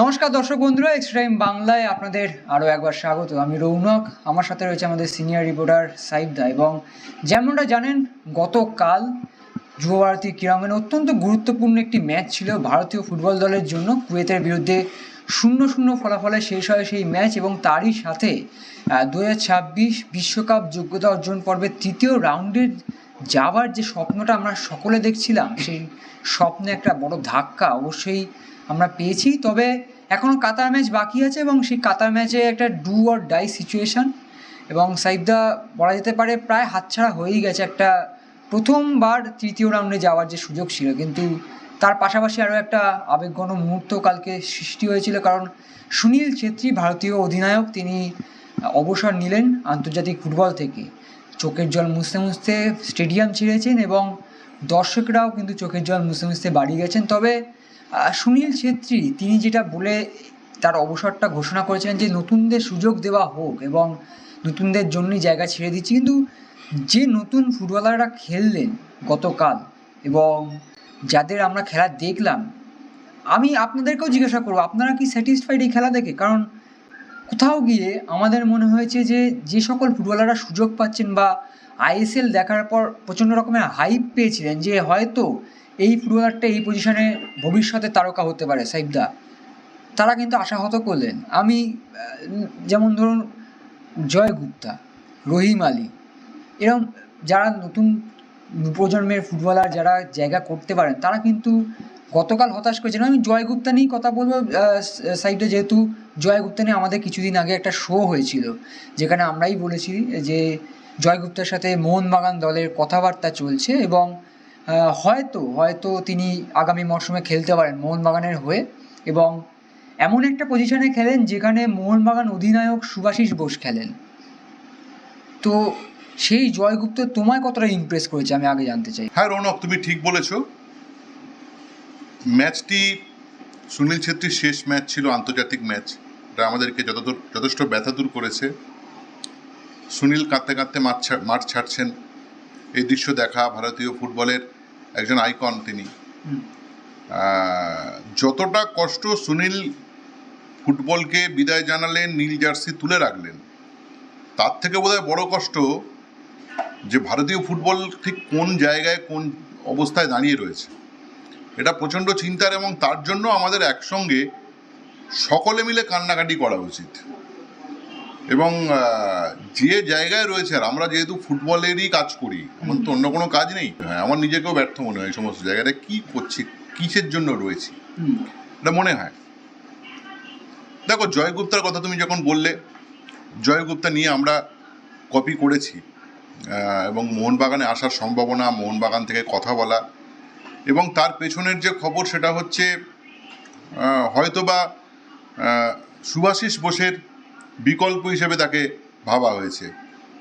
নমস্কার দর্শক বন্ধুরা এক্সট্রা টাইম বাংলায় আপনাদের আরও একবার স্বাগত। আমি রৌনক, আমার সাথে রয়েছে আমাদের সিনিয়র রিপোর্টার সাইফ দা এবং যেমনটা জানেন, গতকাল যুব ভারতী ক্রীড়াঙ্গনে অত্যন্ত গুরুত্বপূর্ণ একটি ম্যাচ ছিল ভারতীয় ফুটবল দলের জন্য কুয়েতের বিরুদ্ধে শূন্য শূন্য ফলাফলে শেষ হয় সেই ম্যাচ এবং তারই সাথে দু বিশ্বকাপ যোগ্যতা অর্জন পর্বের তৃতীয় রাউন্ডের যাওয়ার যে স্বপ্নটা আমরা সকলে দেখছিলাম, সেই স্বপ্নে একটা বড় ধাক্কা। অবশ্যই আমরা পেয়েছি। তবে এখনও কাতার ম্যাচ বাকি আছে এবং সেই কাতার ম্যাচে একটা ডু অর ডাই সিচুয়েশন এবং সাইফদা বলা যেতে পারে প্রায় হাতছাড়া হয়েই গেছে একটা প্রথমবার তৃতীয় রাউন্ডে যাওয়ার যে সুযোগ ছিল। কিন্তু তার পাশাপাশি আরও একটা আবেগঘন মুহূর্ত কালকে সৃষ্টি হয়েছিল কারণ সুনীল ছেত্রী, ভারতীয় অধিনায়ক, তিনি অবসর নিলেন আন্তর্জাতিক ফুটবল থেকে। চোখের জল মুছতে মুছতে স্টেডিয়াম ছেড়েছেন এবং দর্শকরাও কিন্তু চোখের জল মুছতে মুছতে বাড়ি গেছেন। তবে সুনীল ছেত্রী, তিনি যেটা বলে তার অবসরটা ঘোষণা করেছেন যে নতুনদের সুযোগ দেওয়া হোক এবং নতুনদের জন্যই জায়গা ছেড়ে দিচ্ছি। কিন্তু যে নতুন ফুটবলাররা খেললেন গতকাল এবং যাদের আমরা খেলা দেখলাম, আমি আপনাদেরকেও জিজ্ঞাসা করব, আপনারা কি স্যাটিসফাইড এই খেলা দেখে? কারণ কোথাও গিয়ে আমাদের মনে হয়েছে যে যে সকল ফুটবলাররা সুযোগ পাচ্ছেন বা আইএসএল দেখার পর প্রচণ্ড রকমের হাইপ পেয়েছিলেন যে হয়তো এই ফুটবলারটা এই পজিশনে ভবিষ্যতে তারকা হতে পারে সাইবদা তারা কিন্তু আশাহত করলেন। আমি যেমন ধরুন, জয় গুপ্তা, রহিম আলী এরকম যারা নতুন প্রজন্মের ফুটবলার, যারা জায়গা করতে পারেন, তারা কিন্তু গতকাল হতাশ করেছেন। আমি জয় গুপ্তা নিয়েই কথা বলব সাইডে যেহেতু জয় গুপ্তা নিয়ে আমাদের কিছুদিন আগে একটা শো হয়েছিল, যেখানে আমরাই বলেছি যে জয় গুপ্তার সাথে মোহনবাগান দলের কথাবার্তা চলছে এবং হয়তো হয়তো তিনি আগামী মরশুমে খেলতে পারেন মোহনবাগানের হয়ে এবং এমন একটা পজিশনে খেলেন যেখানে মোহনবাগান অধিনায়ক সুভাষিস বোস খেলেন। তো সেই জয়গুপ্ত তোমায় কতটা ইমপ্রেস করেছে আমি আগে জানতে চাই। হ্যাঁ রৌনক, তুমি ঠিক বলেছ। ম্যাচটি সুনীল ছেত্রীর শেষ ম্যাচ ছিল, আন্তর্জাতিক ম্যাচ। এটা আমাদেরকে যতদূর, যথেষ্ট ব্যথা দূর করেছে। সুনীল কাঁদতে কাঁদতে মাঠ মাঠ ছাড়ছেন। এই দৃশ্য দেখা ভারতীয় ফুটবলের একজন আইকন তিনি। যতটা কষ্ট সুনীল ফুটবলকে বিদায় জানালেন নীল জার্সি তুলে রাখলেন তার থেকে বোধহয় বড় কষ্ট যে ভারতীয় ফুটবল ঠিক কোন জায়গায় কোন অবস্থায় দাঁড়িয়ে রয়েছে। এটা প্রচণ্ড চিন্তার এবং তার জন্য আমাদের একসঙ্গে সকলে মিলে কান্নাকাটি করা উচিত। এবং যে জায়গায় রয়েছে আর আমরা যেহেতু ফুটবলেরই কাজ করি আমার তো অন্য কোনো কাজ নেই। হ্যাঁ আমার নিজেকেও ব্যর্থ মনে হয় এই সমস্ত জায়গাটা কী করছি? কিসের জন্য রয়েছি? এটা মনে হয়। দেখো জয়গুপ্তার কথা তুমি যখন বললে জয়গুপ্তা নিয়ে আমরা কপি করেছি এবং মোহনবাগানে আসার সম্ভাবনা মোহনবাগান থেকে কথা বলা এবং তার পেছনের যে খবর সেটা হচ্ছে হয়তোবা সুভাষিস বোসের বিকল্প হিসেবে তাকে ভাবা হয়েছে।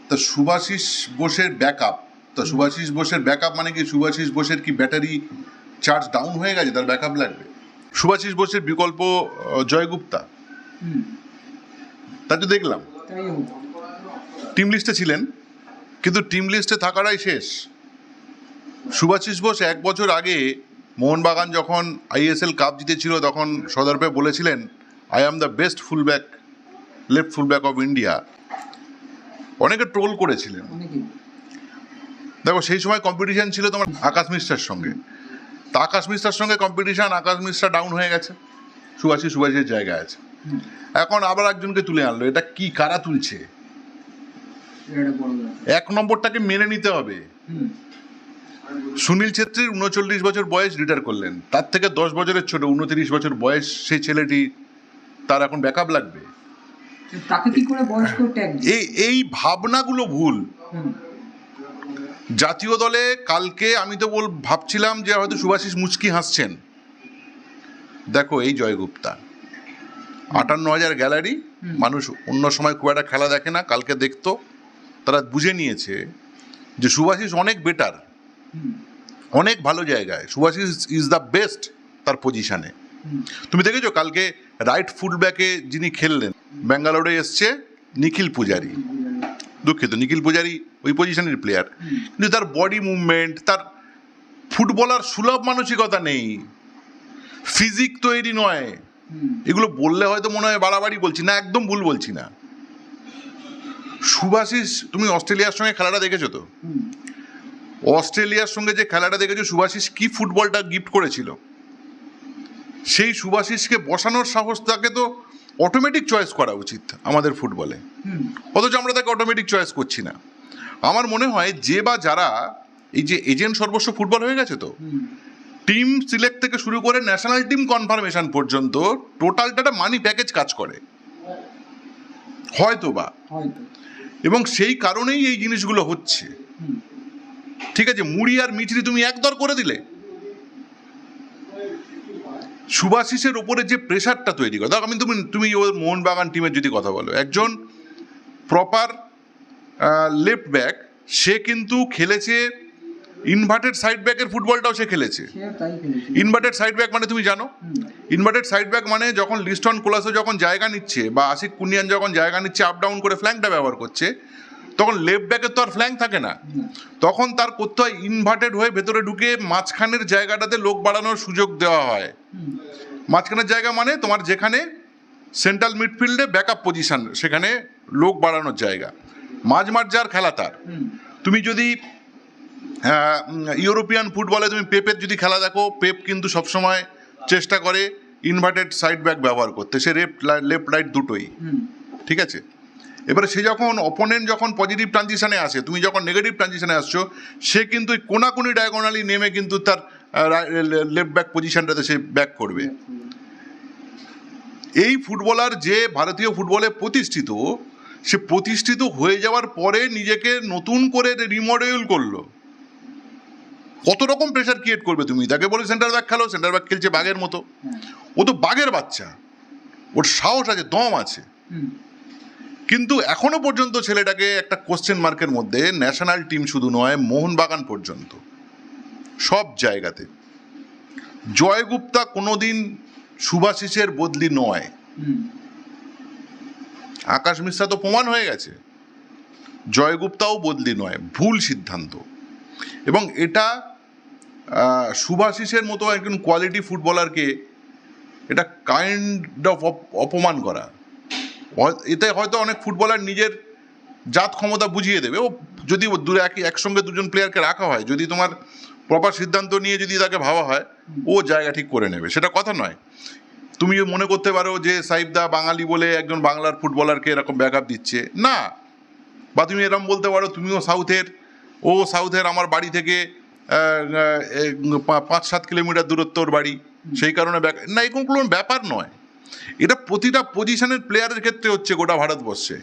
তা সুভাষিস বোসের ব্যাকআপ তা সুভাষিস বোসের ব্যাকআপ মানে কি? সুভাষিস বোসের কি ব্যাটারি চার্জ ডাউন হয়ে গেছে? তার ব্যাকআপ লাগবে? সুভাষিস বোসের বিকল্প জয়গুপ্তা? তা তো দেখলাম। টিম লিস্টে ছিলেন কিন্তু টিম লিস্টে থাকাটাই শেষ। সুভাষিস বোস এক বছর আগে মোহনবাগান যখন আইএসএল কাপ জিতেছিল তখন সদর্পে বলেছিলেন I am the best fullback left fullback of India অনেকে ট্রোল করেছিলেন। দেখো সেই সময় কম্পিটিশন ছিল তোমার আকাশ মিশ্রার সঙ্গে। তা আকাশ মিশ্রার সঙ্গে কম্পিটিশন আকাশ মিশ্রা ডাউন হয়ে গেছে। সুভাষী সুভাষের জায়গায় আছে। এখন আবার একজনকে তুলে আনলো। এটা কি? কারা তুলছে। এক নম্বরটাকে মেনে নিতে হবে। সুনীল ছেত্রীর উনচল্লিশ বছর বয়স রিটায়ার করলেন। তার থেকে দশ বছরের ছোট উনত্রিশ বছর বয়স সেই ছেলেটি তার এখন ব্যাকআপ লাগবে। তাকে কি করে বয়স্ক ট্যাগ এই এই ভাবনাগুলো ভুল। জাতীয় দলে কালকে আমি তো বল ভাবছিলাম যে হয়তো সুভাষিস মুচকি হাসছেন। দেখো এই জয়গুপ্তা। আটান্ন হাজার গ্যালারি মানুষ অন্য সময় খুব একটা খেলা দেখে না কালকে দেখতো। তারা বুঝে নিয়েছে যে সুভাষিস অনেক বেটার অনেক ভালো জায়গায়। সুভাষিস ইজ দ্য বেস্ট তার পজিশনে তুমি দেখেছ কালকে রাইট ফুলব্যাকে যিনি খেললেন, ব্যাঙ্গালোরে এসছে নিখিল পূজারি। দুঃখিত, নিখিল পূজারি ওই পজিশনের প্লেয়ার কিন্তু তার বডি মুভমেন্ট তার ফুটবলার সুলভ মানসিকতা নেই। ফিজিক তৈরি নয়। এগুলো বললে হয়তো মনে হয় বাড়াবাড়ি বলছি না, একদম ভুল বলছি না। সুভাষিস তুমি অস্ট্রেলিয়ার সঙ্গে খেলাটা দেখেছ তো? অস্ট্রেলিয়ার সঙ্গে যে খেলাটা দেখেছ সুভাষিস কি ফুটবলটা গিফট করেছিল? সেই সুভাষিসকে বসানোর সাহস তাকে তো অটোমেটিক চয়েস করা উচিত আমাদের ফুটবলে অথচ আমরা তাকে অটোমেটিক চয়েস করছি না। আমার মনে হয় যে বা যারা এই যে এজেন্ট সর্বস্ব ফুটবল হয়ে গেছে তো টিম সিলেক্ট থেকে শুরু করে ন্যাশনাল টিম কনফার্মেশন পর্যন্ত টোটালটা একটা মানি প্যাকেজ কাজ করে। হয়তো বা। এবং সেই কারণেই এই জিনিসগুলো হচ্ছে। ঠিক আছে মুড়ি আর মিচড়ি তুমি একদর করে দিলে। সুভাশিসের ওপরে যে প্রেশারটা তৈরি করে দেখো আমি তুমি তুমি ওর মোহনবাগান টিমের যদি কথা বলো একজন প্রপার লেফট ব্যাক সে কিন্তু খেলেছে ইনভার্টেড সাইড ব্যাকের ফুটবলটাও সে খেলেছে। ইনভার্টেড সাইড ব্যাক মানে তুমি জানো? ইনভার্টেড সাইড ব্যাক মানে যখন লিস্টন কোলাসো যখন জায়গা নিচ্ছে বা আশিক কুনিয়ান যখন জায়গা নিচ্ছে আপ ডাউন করে ফ্ল্যাঙ্কটা ব্যবহার করছে তখন লেফট ব্যাকের তো আর ফ্ল্যাঙ্ক থাকে না। তখন তার করতে হয় ইনভার্টেড হয়ে ভেতরে ঢুকে মাঝখানের জায়গাটাতে লোক বাড়ানোর সুযোগ দেওয়া হয়। মাঝখানের জায়গা মানে তোমার যেখানে সেন্ট্রাল মিডফিল্ডে ব্যাকআপ পজিশন সেখানে লোক বাড়ানোর জায়গা। মাঝ মাঠ যার খেলা তার। তুমি যদি ইউরোপিয়ান ফুটবলে তুমি পেপের যদি খেলা দেখো পেপ কিন্তু সবসময় চেষ্টা করে ইনভার্টেড সাইড ব্যাক ব্যবহার করতে। সে লেফট লেফট রাইট দুটোই। ঠিক আছে? এবারে সে যখন অপোনেন্ট যখন পজিটিভ ট্রানজিশনে আসে তুমি যখন নেগেটিভ ট্রানজিশনে আসছো সে কিন্তু কোনাকুনি ডায়াগোনালি নেমে কিন্তু তার লেফট ব্যাক পজিশনটাতে সে ব্যাক করবে। এই ফুটবলার যে ভারতীয় ফুটবলে প্রতিষ্ঠিত সে প্রতিষ্ঠিত হয়ে যাওয়ার পরে নিজেকে নতুন করে রিমডেল করল। কত রকম প্রেশার ক্রিয়েট করবে তুমি? তাকে বলে সেন্টার ব্যাক খেলো সেন্টার ব্যাক খেলছে বাঘের মতো। হ্যাঁ। ও তো বাঘের বাচ্চা। ওর সাহস আছে দম আছে। কিন্তু এখনও পর্যন্ত ছেলেটাকে একটা কোশ্চেন মার্কের মধ্যে ন্যাশনাল টিম শুধু নয় মোহনবাগান পর্যন্ত। সব জায়গাতে। জয়গুপ্তা কোনোদিন সুভাশিসের বদলি নয়। আকাশ মিশ্রা তো প্রমাণ হয়ে গেছে। জয়গুপ্তাও বদলি নয় ভুল সিদ্ধান্ত। এবং এটা সুভাশিসের মতো একজন কোয়ালিটি ফুটবলারকে এটা কাইন্ড অফ অপমান করা। এতে হয়তো অনেক ফুটবলার নিজের জাত ক্ষমতা বুঝিয়ে দেবে। ও যদি দূরে একই, একসঙ্গে দুজন প্লেয়ারকে রাখা হয়, যদি তোমার প্রপার সিদ্ধান্ত নিয়ে যদি তাকে ভাবা হয়, ও জায়গা ঠিক করে নেবে। সেটা কথা নয়। তুমি মনে করতে পারো যে সাইফদা বাঙালি বলে একজন বাংলার ফুটবলারকে এরকম ব্যাকআপ দিচ্ছে, না। বা তুমি এরকম বলতে পারো, তুমিও সাউথের, ও সাউথের আমার বাড়ি থেকে পাঁচ সাত কিলোমিটার দূরত্ব ওর বাড়ি, সেই কারণে ব্যাক না এরকম কোনো ব্যাপার নয়। এটা প্রতিটা পজিশনের প্লেয়ারের ক্ষেত্রে হচ্ছে গোটা ভারতবর্ষে।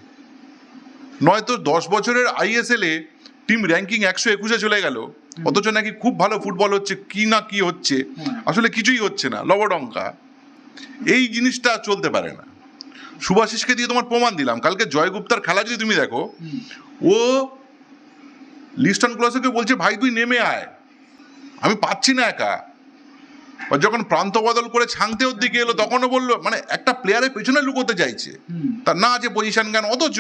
নয়তো দশ বছরের আইএসএল এ টিম র্যাঙ্কিং একশো একুশে চলে গেল অথচ নাকি খুব ভালো ফুটবল হচ্ছে কি না কি হচ্ছে আসলে কিছুই হচ্ছে না লবডঙ্কা। এই জিনিসটা চলতে পারে না। সুভাশিসকে দিয়ে তোমার প্রমাণ দিলাম কালকে জয়গুপ্তার খেলা যদি তুমি দেখো ও লিস্টন ক্লসকে বলছে ভাই তুই নেমে আয়। আমি পাচ্ছি না একা। যখন প্রান্ত বদল করে ছাংতে ওর দিকে এলো তখনও বলল মানে একটা প্লেয়ারের পেছনে লুকোতে চাইছে। তার না আছে পজিশন জ্ঞান অথচ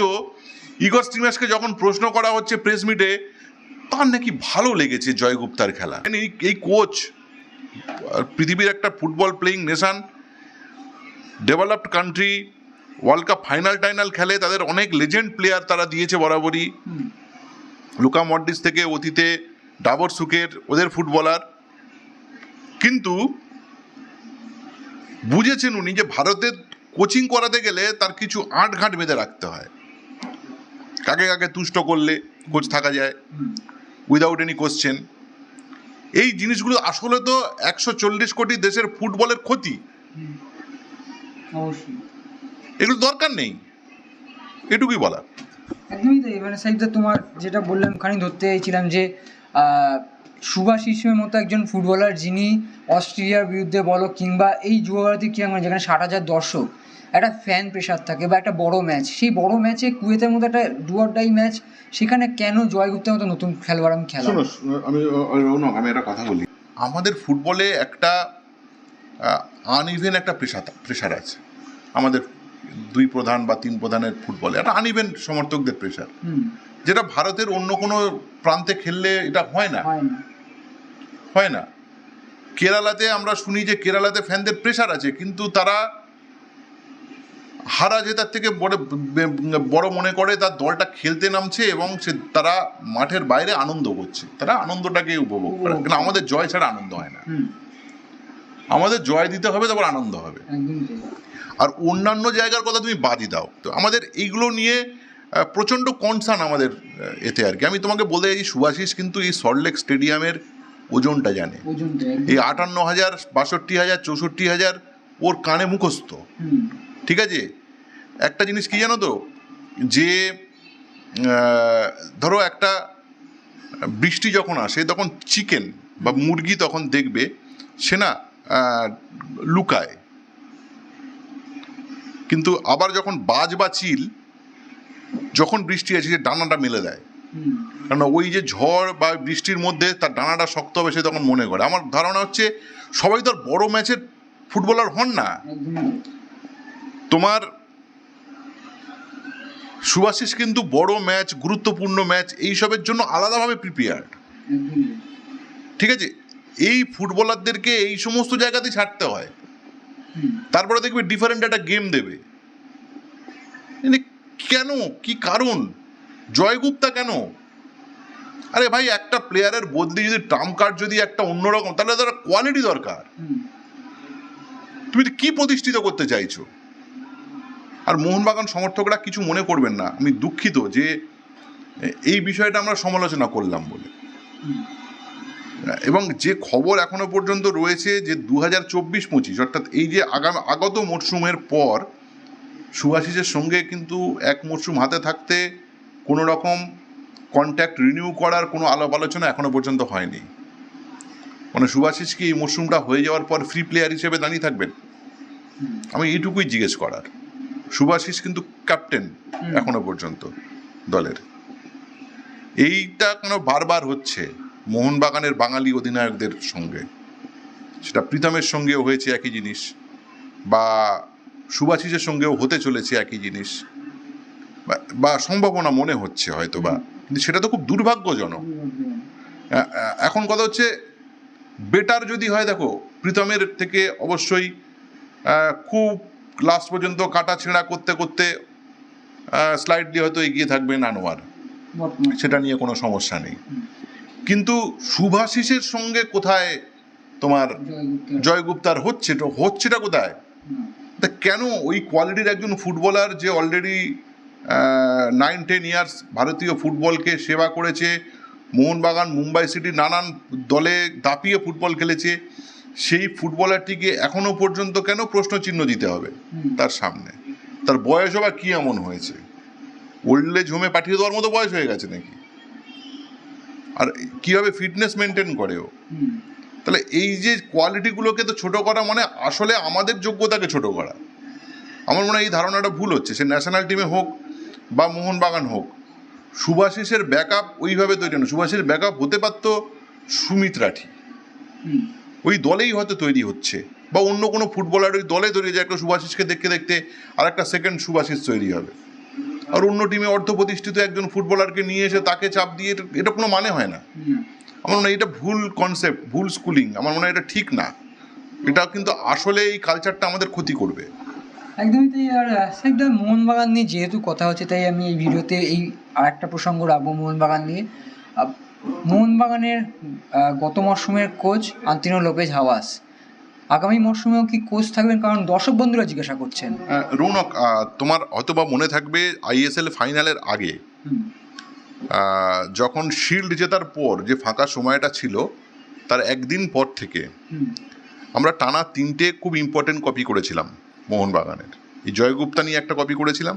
ইগর স্টিমাসকে যখন প্রশ্ন করা হচ্ছে প্রেস মিটে তার নাকি ভালো লেগেছে জয়গুপ্তার খেলা। এই এই কোচ পৃথিবীর একটা football playing nation developed country world cup final টাইনাল খেলে তাদের অনেক লেজেন্ড প্লেয়ার তারা দিয়েছে বরাবরই। লুকা মডরিস থেকে অতীতে ডাবর সুকের ওদের ফুটবলার কিন্তু বুঝেছেন উনি যে ভারতের কোচিং করাতে গেলে তার কিছু আট ঘাট বেঁধে রাখতে হয়। কাকে কাকে তুষ্ট করলে কোচ থাকা যায় উইদাউট এনি কোশ্চেন এই জিনিসগুলো আসলে তো একশো চল্লিশ কোটি দেশের ফুটবলের ক্ষতি। এগুলো দরকার নেই। এটুকুই বলা একদমই তাই। মানে তোমার যেটা বললাম খানি ধরতে চাইছিলাম যে ইসমের মতো একজন ফুটবলার যিনি অস্ট্রেলিয়ার বিরুদ্ধে বলো কিংবা এই যুব ভারতী ক্রীড়াঙ্গনে যেখানে ষাট হাজার দর্শক একটা ফ্যান প্রেশার থাকে বা একটা বড় ম্যাচ সেই বড় ম্যাচে কুয়েতের মতো একটা ডুয়ার ডাই ম্যাচ সেখানে কেন জয় জয়গুপ্তের মতো নতুন খেলোয়াড় আমি খেলা আমি আমি একটা কথা বলি। আমাদের ফুটবলে একটা আনইভেন একটা প্রেশার প্রেশার আছে। আমাদের দুই প্রধান বা তিন প্রধানের ফুটবলে একটা আনইভেন সমর্থকদের প্রেশার হুম। যেটা ভারতের অন্য কোনো প্রান্তে খেললে এটা হয় না। হয় না। কেরালাতে আমরা শুনি যে কেরালাতে ফ্যানদের প্রেশার আছে কিন্তু তারা হারা জেতার থেকে বড় বড় মনে করে তার দলটা খেলতে নামছে এবং সে তারা মাঠের বাইরে আনন্দ করছে। তারা আনন্দটাকে উপভোগ করে। কিন্তু আমাদের জয় ছাড়া আনন্দ হয় না। আমাদের জয় দিতে হবে তারপর আনন্দ হবে। আর অন্যান্য জায়গার কথা তুমি বাদই দাও। তো আমাদের এইগুলো নিয়ে প্রচণ্ড কনসার্ন আমাদের এতে আর কি। আমি তোমাকে বলতে চাইছি সুভাষিস কিন্তু এই সল্টলেক স্টেডিয়ামের ওজনটা জানে। এই আটান্ন হাজার বাষট্টি হাজার চৌষট্টি হাজার ওর কানে মুখস্থ। ঠিক আছে? একটা জিনিস কি জানো তো? যে ধরো একটা বৃষ্টি যখন আসে তখন চিকেন বা মুরগি তখন দেখবে সে না লুকায়। কিন্তু আবার যখন বাজ বা চিল যখন বৃষ্টি আসে সে ডানাটা মেলে দেয়। কারণ ওই যে ঝড় বা বৃষ্টির মধ্যে তার ডানাটা শক্ত হবে সে তখন মনে করে। আমার ধারণা হচ্ছে সবাই তো আর বড় ম্যাচের ফুটবলার হন না। তোমার সুভাশিস কিন্তু বড় ম্যাচ গুরুত্বপূর্ণ ম্যাচ এইসবের জন্য আলাদাভাবে প্রিপেয়ার্ড ঠিক আছে? এই ফুটবলারদেরকে এই সমস্ত জায়গাতে ছাড়তে হয়। তারপরে দেখবে ডিফারেন্ট একটা গেম দেবে। কেন? কি কারণ? জয়গুপ্তা কেন? আরে ভাই একটা প্লেয়ারের বদলি যদি ট্রাম্প কার্ড যদি একটা অন্যরকম তাহলে তার কোয়ালিটি দরকার। তুমি কি প্রতিষ্ঠিত করতে চাইছো? আর মোহনবাগান সমর্থকরা কিছু মনে করবেন না। আমি দুঃখিত যে এই বিষয়টা আমরা সমালোচনা করলাম বলে। এবং যে খবর এখনও পর্যন্ত রয়েছে যে দু হাজার চব্বিশ পঁচিশ অর্থাৎ এই যে আগামী আগত মরশুমের পর সুভাশিসের সঙ্গে কিন্তু এক মরশুম হাতে থাকতে কোনো রকম কন্ট্যাক্ট রিনিউ করার কোনো আলাপ আলোচনা এখনও পর্যন্ত হয়নি। মানে সুভাশিস কি এই মরশুমটা হয়ে যাওয়ার পর ফ্রি প্লেয়ার হিসেবে দাঁড়িয়ে থাকবেন? আমি এইটুকুই জিজ্ঞেস করার। সুভাশিস কিন্তু ক্যাপ্টেন। এখনও পর্যন্ত দলের। এইটা কেন বারবার হচ্ছে মোহনবাগানের বাঙালি অধিনায়কদের সঙ্গে? সেটা প্রীতমের সঙ্গেও হয়েছে একই জিনিস বা সুভাশিসের সঙ্গেও হতে চলেছে একই জিনিস। বা- সম্ভাবনা মনে হচ্ছে হয়তো বা কিন্তু সেটা তো খুব দুর্ভাগ্যজনক। এখন কথা হচ্ছে বেটার যদি হয় দেখো প্রীতমের থেকে অবশ্যই খুব লাস্ট পর্যন্ত কাটা ছেঁড়া করতে করতে স্লাইডলি হয়তো এগিয়ে থাকবেন আনোয়ার সেটা নিয়ে কোনো সমস্যা নেই। কিন্তু সুভাশিসের সঙ্গে কোথায় তোমার জয়গুপ্তার। হচ্ছে তো হচ্ছেটা কোথায়? তা কেন ওই কোয়ালিটির একজন ফুটবলার যে অলরেডি নাইন টেন ইয়ার্স ভারতীয় ফুটবলকে সেবা করেছে মোহনবাগান মুম্বাই সিটি নানান দলে দাপিয়ে ফুটবল খেলেছে সেই ফুটবলারটিকে এখনও পর্যন্ত কেন প্রশ্ন চিহ্ন দিতে হবে তার সামনে? তার বয়স বা কি এমন হয়েছে? ওল্ড এজ হোমে পাঠিয়ে দেওয়ার মতো বয়স হয়ে গেছে নাকি? আর কীভাবে ফিটনেস মেনটেন করে ও? তাহলে এই যে কোয়ালিটিগুলোকে তো ছোট করা মানে আসলে আমাদের যোগ্যতাকে ছোট করা। আমার মনে হয় এই ধারণাটা ভুল হচ্ছে সে ন্যাশনাল টিমে হোক বা মোহনবাগান হোক সুভাশিসের ব্যাকআপ ওইভাবে তৈরি না। সুভাষিসের ব্যাকআপ হতে পারত সুমিত রাঠি। ওই দলেই হয়তো তৈরি হচ্ছে বা অন্য কোনো ফুটবলার ওই দলে তৈরি হয়ে একটা সুভাষিসকে দেখতে দেখতে আর একটা সেকেন্ড সুভাষিস তৈরি হবে। আর অন্য টিমে অর্ধ প্রতিষ্ঠিত একজন ফুটবলারকে নিয়ে এসে তাকে চাপ দিয়ে এটা- কোনো মানে হয় না। আমার মনে হয় এটা ভুল কনসেপ্ট ভুল স্কুলিং আমার মনে হয় এটা ঠিক না। এটা কিন্তু আসলে এই কালচারটা আমাদের ক্ষতি করবে। একদমই তাই। আর একটা মোহনবাগান নিয়ে যেহেতু কথা হচ্ছে তাই আমি এই ভিডিওতে এই আর একটা প্রসঙ্গ রাখব মোহনবাগান নিয়ে। মোহনবাগানের গত মরশুমের কোচ আন্তিনো লোপেজ হাওয়াস। আগামী মরশুমেও কি কোচ থাকবেন? কারণ দর্শক বন্ধুরা জিজ্ঞাসা করছেন। রৌনক তোমার হয়তোবা মনে থাকবে আইএসএল ফাইনালের আগে। যখন শিল্ড জেতার পর যে ফাঁকা সময়টা ছিল তার একদিন পর থেকে আমরা টানা তিনটে খুব ইম্পর্টেন্ট কপি করেছিলাম মোহনবাগানের। এই জয়গুপ্তা নিয়ে একটা কপি করেছিলাম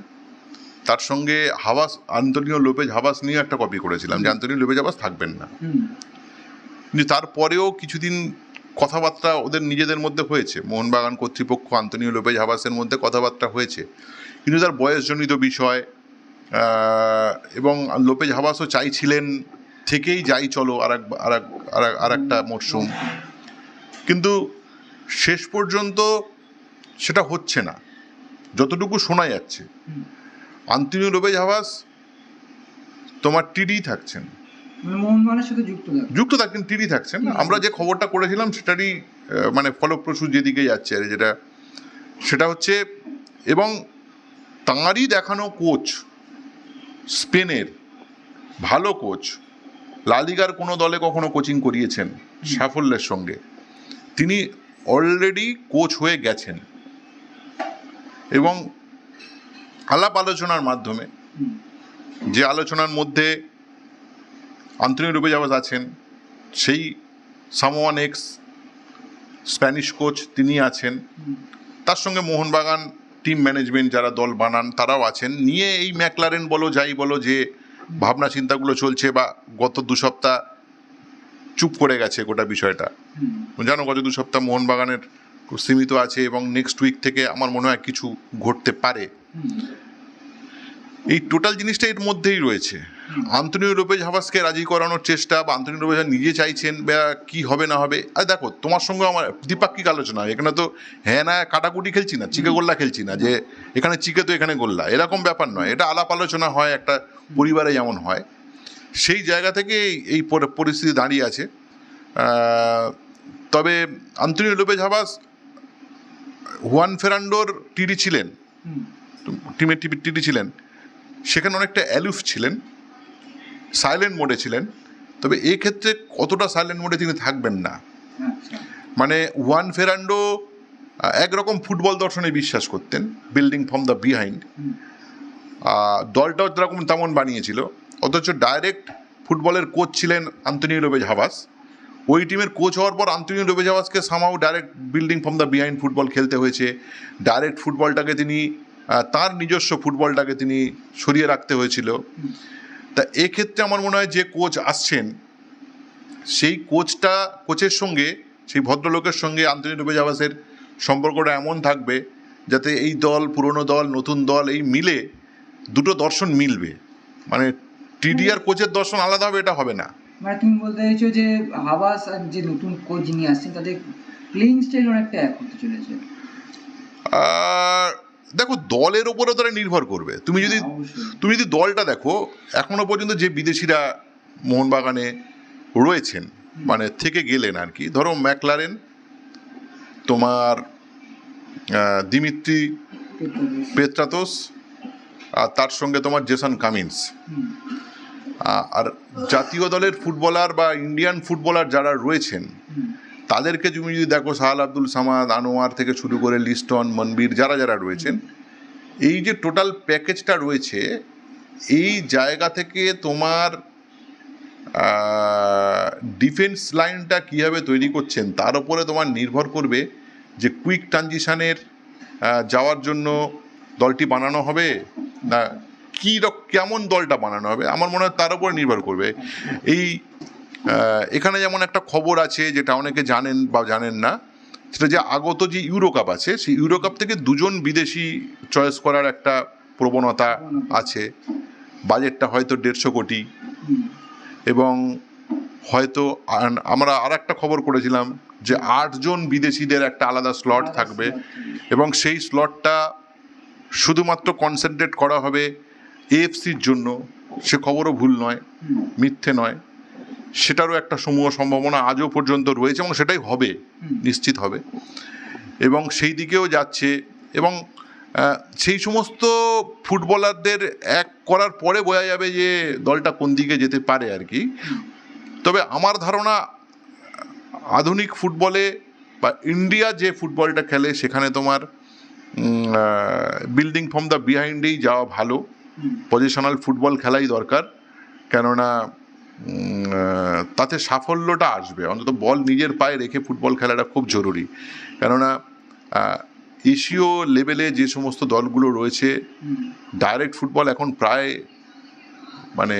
তার সঙ্গে হাওয়াস আন্তনিও লোপেজ হাওয়াস নিয়ে একটা কপি করেছিলাম যে আন্তনিও লোপেজ হাওয়াস থাকবেন না। কিন্তু তারপরেও কিছুদিন কথাবার্তা ওদের নিজেদের মধ্যে হয়েছে মোহনবাগান কর্তৃপক্ষ আন্তনিও লোপেজ হাবাসের মধ্যে কথাবার্তা হয়েছে। কিন্তু তার বয়সজনিত বিষয় এবং লোপেজ হাবাসও চাইছিলেন থেকেই যাই চলো আর এক আর এক আর এক- আর একটা মরশুম। কিন্তু শেষ পর্যন্ত সেটা হচ্ছে না। যতটুকু শোনা যাচ্ছে। আন্তনিও লোপেজ হাবাস তোমার টিডি থাকছেন। মানে যুক্ত থাকেন টিডি থাকছেন। আমরা যে খবরটা করেছিলাম সেটারই মানে ফলপ্রসূ যেদিকে যাচ্ছে আর যেটা সেটা হচ্ছে এবং তাঁরই দেখানো কোচ স্পেনের ভালো কোচ লালিগার কোনো দলে কখনো কোচিং করিয়েছেন সাফল্যের সঙ্গে। তিনি অলরেডি কোচ হয়ে গেছেন। এবং আলাপ আলোচনার মাধ্যমে যে আলোচনার মধ্যে আন্তনি রুবেজাবাজ আছেন, সেই সামোয়ান এক্স স্প্যানিশ কোচ তিনি আছেন। তার সঙ্গে মোহনবাগান টিম ম্যানেজমেন্ট যারা দল বানান তারাও আছেন। নিয়ে এই ম্যাকলারেন বলো যাই বলো যে ভাবনা চিন্তাগুলো চলছে বা গত দু সপ্তাহ চুপ করে গেছে গোটা বিষয়টা। জানো গত দু সপ্তাহ মোহনবাগানের সীমিত আছে এবং নেক্সট উইক থেকে আমার মনে হয় কিছু ঘটতে পারে। এই টোটাল জিনিসটা এর মধ্যেই রয়েছে। আন্তনিও লোপেজ হাভাসকে রাজি করানোর চেষ্টা বা আন্তনিও লোপেজ নিজে চাইছেন বা কি হবে না হবে আর দেখো তোমার সঙ্গে আমার দ্বিপাক্ষিক আলোচনা এখানে তো হ্যাঁ না কাটাকুটি খেলছি না চিকে গোল্লা খেলছি না যে এখানে চিকে তো এখানে গোল্লা এরকম ব্যাপার নয় এটা আলাপ আলোচনা হয় একটা পরিবারে যেমন হয়। সেই জায়গা থেকে এই- পরিস্থিতি দাঁড়িয়ে আছে। তবে আন্তনিও লোপেজ হাভাস হুয়ান ফেরান্ডোর টিডি ছিলেন টিমের টিডি ছিলেন সেখানে অনেকটা অ্যালুফ ছিলেন। সাইলেন্ট মোডে ছিলেন তবে এই ক্ষেত্রে কতটা সাইলেন্ট মোডে তিনি থাকবেন না। আচ্ছা। মানে ওয়ান ফেরান্ডো একরকম ফুটবল দর্শনে বিশ্বাস করতেন বিল্ডিং ফ্রম দ্য বিহাইন্ড দলটাও যেরকম তেমন বানিয়েছিল অথচ ডাইরেক্ট ফুটবলের কোচ ছিলেন আন্তনিও লোবেজ হাভাস ওই টিমের কোচ হওয়ার পর আন্তনি লোবেজ হাভাসকে সামাও direct building from the behind football খেলতে হয়েছে। ডাইরেক্ট ফুটবলটাকে তিনি তার নিজস্ব ফুটবলটাকে তিনি সরিয়ে রাখতে হয়েছিল। তা এক্ষেত্রে আমার মনে হয় যে কোচ আসছেন সেই কোচটা কোচের সঙ্গে সেই ভদ্রলোকের সঙ্গে আন্তনি লোবেজ হাভাসের সম্পর্কটা এমন থাকবে যাতে এই দল পুরনো দল নতুন দল এই মিলে দুটো দর্শন মিলবে। মানে টিডি আর কোচের দর্শন আলাদা হবে এটা হবে না। মানে তুমি বলতে চাইছো যে হাবাস আর যে নতুন কোচ যিনি আসছেন তাদের প্লেইং স্টাইল অনেকটা এক হতে চলেছে। দেখো দলের ওপরে তারা নির্ভর করবে। তুমি যদি হ্যাঁ, তুমি যদি দলটা দেখো এখনও পর্যন্ত যে বিদেশিরা মোহনবাগানে রয়েছেন মানে থেকে গেলেন আর কি ধরো ম্যাকলারেন তোমার দিমিত্রি পেত্রাতোস আর তার সঙ্গে তোমার জেসন কামিন্স। আর জাতীয় দলের ফুটবলার বা ইন্ডিয়ান ফুটবলার যারা রয়েছেন তাদেরকে তুমি যদি দেখো সাহাল আব্দুল সামাদ, আনোয়ার থেকে শুরু করে লিস্টন, মনবীর, যারা যারা রয়েছেন, এই যে টোটাল প্যাকেজটা রয়েছে, এই জায়গা থেকে তোমার ডিফেন্স লাইনটা কীভাবে তৈরি করছেন, তার উপরে তোমার নির্ভর করবে যে কুইক ট্রানজিশানের যাওয়ার জন্য দলটি বানানো হবে না, কী কেমন দলটা বানানো হবে, আমার মনে হয় তার উপরে নির্ভর করবে। এই এখানে যেমন একটা খবর আছে যেটা অনেকে জানেন বা জানেন না সেটা যে আগত যে ইউরো কাপ আছে সেই ইউরো কাপ থেকে দুজন বিদেশি চয়েস করার একটা প্রবণতা আছে। বাজেটটা হয়তো দেড়শো কোটি। এবং হয়তো আমরা আর একটা খবর করেছিলাম যে আটজন বিদেশিদের একটা আলাদা স্লট থাকবে। এবং সেই স্লটটা শুধুমাত্র কনসেন্ট্রেট করা হবে এএফসির জন্য। সে খবরও ভুল নয় মিথ্যে নয়। সেটারও একটা সমূহ সম্ভাবনা আজও পর্যন্ত রয়েছে এবং সেটাই হবে নিশ্চিত হবে। এবং সেই দিকেও যাচ্ছে এবং সেই সমস্ত ফুটবলারদের এক করার পরে বোঝা যাবে যে দলটা কোন দিকে যেতে পারে আর কি। তবে আমার ধারণা আধুনিক ফুটবলে বা ইন্ডিয়া যে ফুটবলটা খেলে সেখানে তোমার বিল্ডিং ফ্রম দ্য বিহাইন্ডেই যাওয়া ভালো। পজিশনাল ফুটবল খেলাই দরকার। কেননা তাতে সাফল্যটা আসবে। অন্তত বল নিজের পায়ে রেখে ফুটবল খেলাটা খুব জরুরি। কেননা এশীয় লেভেলে যে সমস্ত দলগুলো রয়েছে ডাইরেক্ট ফুটবল এখন প্রায় মানে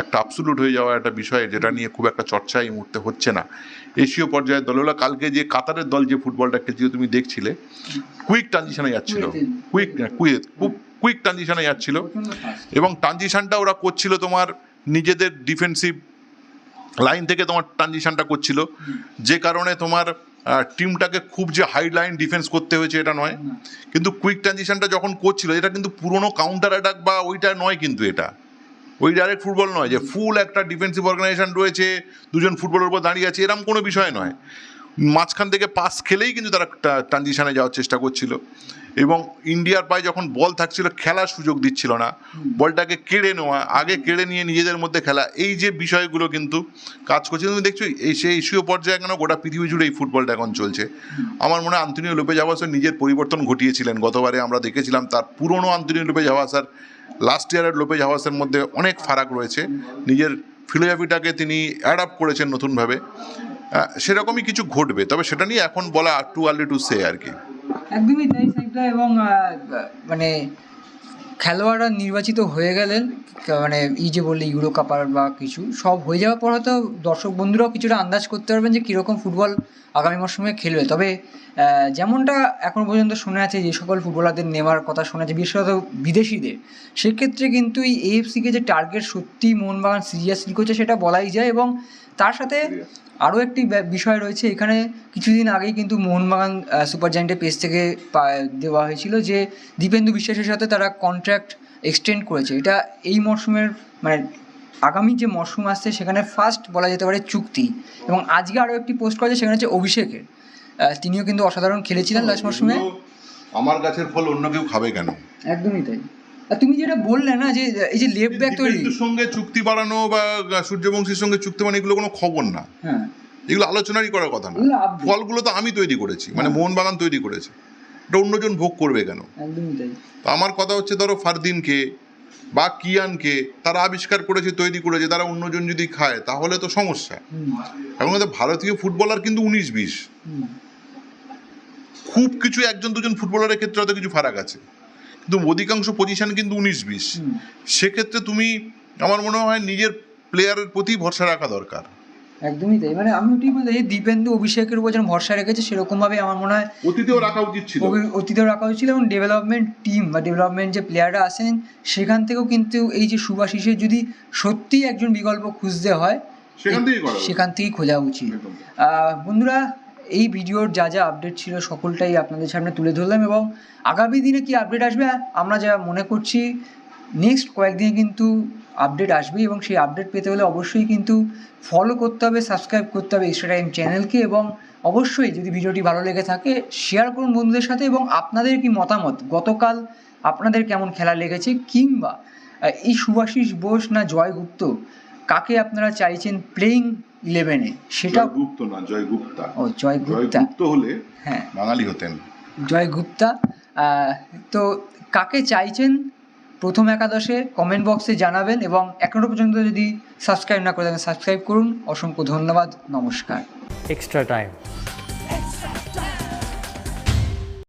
একটা আপসুলুট হয়ে যাওয়া একটা বিষয় যেটা নিয়ে খুব একটা চর্চা এই মুহূর্তে হচ্ছে না। এশীয় পর্যায়ের দলগুলো কালকে যে কাতারের দল যে ফুটবলটা খেলছিল তুমি দেখছিলে কুইক ট্রানজিশনে যাচ্ছিল। কুইক কুইক কুইক ট্রানজিশনে যাচ্ছিল। এবং ট্রানজিশনটা ওরা করছিল তোমার নিজেদের ডিফেন্সিভ লাইন থেকে তোমার ট্রানজিশনটা করছিল। যে কারণে তোমার টিমটাকে খুব যে হাই লাইন ডিফেন্স করতে হয়েছে এটা নয়। কিন্তু কুইক ট্রানজিশনটা যখন করছিল, এটা কিন্তু পুরনো কাউন্টার অ্যাটাক বা ওইটা নয় কিন্তু এটা। ওই ডাইরেক্ট ফুটবল নয়, যে ফুল একটা ডিফেন্সিভ অর্গানাইজেশন রয়েছে, দুজন ফুটবলের উপর দাঁড়িয়ে আছে এরকম কোনো বিষয় নয়। মাঝখান থেকে পাস খেলেই কিন্তু তারা ট্রানজিশনে যাওয়ার চেষ্টা করছিল। এবং ইন্ডিয়ার পায়ে যখন বল থাকছিল, খেলার সুযোগ দিচ্ছিল না। বলটাকে কেড়ে নেওয়া, আগে কেড়ে নিয়ে নিজেদের মধ্যে খেলা, এই যে বিষয়গুলো কিন্তু কাজ করছে। তুমি দেখছ, এই সেই এশীয় পর্যায়ে কেন গোটা পৃথিবী জুড়ে এই ফুটবলটা এখন চলছে? আমার মনে হয় আন্তনিও লোপে জাভাসও নিজের পরিবর্তন ঘটিয়েছিলেন। গতবারে আমরা দেখেছিলাম তার পুরনো আন্তনিও লোপে জাভাসার লাস্ট ইয়ারের লোপে জাভাসের মধ্যে অনেক ফারাক রয়েছে। নিজের ফিলোজফিটাকে তিনি অ্যাডাপ্ট করেছেন নতুনভাবে। সেরকমই কিছু ঘটবে, তবে সেটা নিয়ে এখন বলা টু আর্লি টু সে আর কি। একদমই তাই সাইদা এবং মানে খেলোয়াড়রা নির্বাচিত হয়ে গেলেন মানে এই যে বললে ইউরো কাপার বা কিছু, সব হয়ে যাওয়ার পর হয়তো দর্শক বন্ধুরাও কিছুটা আন্দাজ করতে পারবেন যে কীরকম ফুটবল আগামী মরশুমে খেলবে। তবে যেমনটা এখন পর্যন্ত শোনা আছে যে সকল ফুটবলারদের নেওয়ার কথা শোনা আছে বিশেষত বিদেশিদের, সেক্ষেত্রে কিন্তু এই এএফসিকে যে টার্গেট সত্যি মোহনবাগান সিরিয়াসলি করছে সেটা বলাই যায়, এবং তার সাথে আরও একটি বিষয় রয়েছে এখানে কিছুদিন আগেই কিন্তু মোহনবাগান সুপার জায়েন্টের পেজ থেকে দেওয়া হয়েছিল যে দীপেন্দু বিশ্বাসের সাথে তারা কন্ট্রাক্ট এক্সটেন্ড করেছে। এটা এই মরশুমের মানে আগামী যে মরশুম আসছে সেখানে ফার্স্ট বলা যেতে পারে চুক্তি। এবং আজকে আরও একটি পোস্ট করেছে সেখানে হচ্ছে অভিষেকের। তিনিও কিন্তু অসাধারণ খেলেছিলেন লাস্ট মরশুমে। আমার গাছের ফল অন্য কেউ খাবে কেন? একদমই তাই। তুমি যেটা বললে না যে এই যে লেফট ব্যাক তৈরি। সঙ্গে চুক্তি বাড়ানো বা সূর্যবংশীর সঙ্গে চুক্তি মানে এগুলো কোনো খবর না। হ্যাঁ। এগুলো আলোচনারই করার কথা না। ফলগুলো তো আমি তৈরি করেছি মানে মোহনবাগান তৈরি করেছে। এটা অন্যজন ভোগ করবে কেন? একদমই তাই। তো আমার কথা হচ্ছে ধরো ফারদিনকে বা কিয়ানকে তারা আবিষ্কার করেছে তৈরি করেছে তারা অন্যজন যদি খায় তাহলে তো সমস্যা। এখন ভারতীয় ফুটবলার কিন্তু উনিশ বিশ। খুব কিছু একজন দুজন ফুটবলারের ক্ষেত্রে হয়তো কিছু ফারাক আছে। কিন্তু অধিকাংশ পজিশন কিন্তু উনিশ বিশ সেক্ষেত্রে তুমি আমার মনে হয় নিজের প্লেয়ারের প্রতি ভরসা রাখা দরকার। একদমই তাই। মানে আমি ওটাই বলতে দীপেন্দু অভিষেকের উপর যেন ভরসা রেখেছে সেরকমভাবে আমার মনে হয় অতীতেও রাখা উচিত ছিল। অভি- অতীতে রাখা হয়েছিল এবং ডেভেলপমেন্ট টিম বা ডেভেলপমেন্ট যে প্লেয়াররা আসেন সেখান থেকেও কিন্তু এই যে সুভাশিসের যদি সত্যিই একজন বিকল্প খুঁজতে হয় সেখান থেকেই সেখান থেকেই খোঁজা উচিত। বন্ধুরা এই ভিডিওর যা যা আপডেট ছিল সকলটাই আপনাদের সামনে তুলে ধরলাম এবং আগামী দিনে কি আপডেট আসবে, আমরা যা মনে করছি নেক্সট কয়েকদিনে কিন্তু আপডেট আসবে এবং সেই আপডেট পেতে হলে অবশ্যই কিন্তু ফলো করতে হবে সাবস্ক্রাইব করতে হবে এক্সট্রা টাইম চ্যানেলকে এবং অবশ্যই যদি ভিডিওটি ভালো লেগে থাকে শেয়ার করুন বন্ধুদের সাথে এবং আপনাদের কি মতামত? গতকাল আপনাদের কেমন খেলা লেগেছে কিংবা এই সুভাষিস বোস না জয় গুপ্ত কাকে আপনারা চাইছেন প্লেইং ইলেভেনে সেটা গুপ্ত না জয় গুপ্তা ও জয় জয় গুপ্তা গুপ্ত হলে হ্যাঁ। বাঙালি হতেন। জয় গুপ্তা তো কাকে চাইছেন প্রথম একাদশে? কমেন্ট বক্সে জানাবেন এবং এখনও পর্যন্ত যদি সাবস্ক্রাইব না করে থাকেন সাবস্ক্রাইব করুন। অসংখ্য ধন্যবাদ নমস্কার। Extra time